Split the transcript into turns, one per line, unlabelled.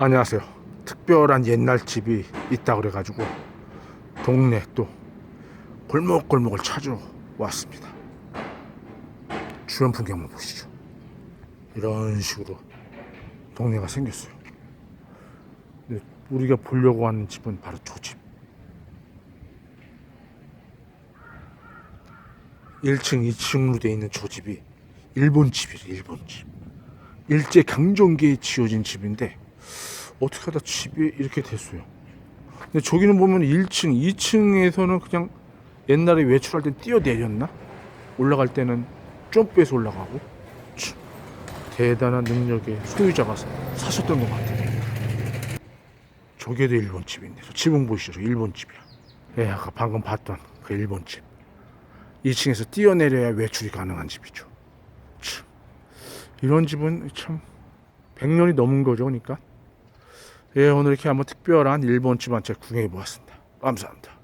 안녕하세요. 특별한 옛날 집이 있다 그래가지고 동네 또 골목골목을 찾으러 왔습니다. 주변 풍경 한번 보시죠. 이런 식으로 동네가 생겼어요. 근데 우리가 보려고 하는 집은 바로 저 집. 1층, 2층으로 되어 있는 저 집이 일본 집이래, 일본 집. 일제 강점기에 지어진 집인데 어떻게 하다 집이 이렇게 됐어요. 근데 저기는 보면 1층, 2층에서는 그냥 옛날에 외출할 땐 뛰어내렸나? 올라갈 때는 점프해서 올라가고 참, 대단한 능력의 소유자가 사셨던 것 같아요. 저게도 일본 집인데 저 지붕 보이시죠? 저 일본 집이야. 예, 아까 방금 봤던 그 일본 집. 2층에서 뛰어내려야 외출이 가능한 집이죠. 참, 이런 집은 참 100년이 넘은 거죠, 그러니까. 예, 오늘 이렇게 한번 특별한 일본 집 한 채 구경해 보았습니다. 감사합니다.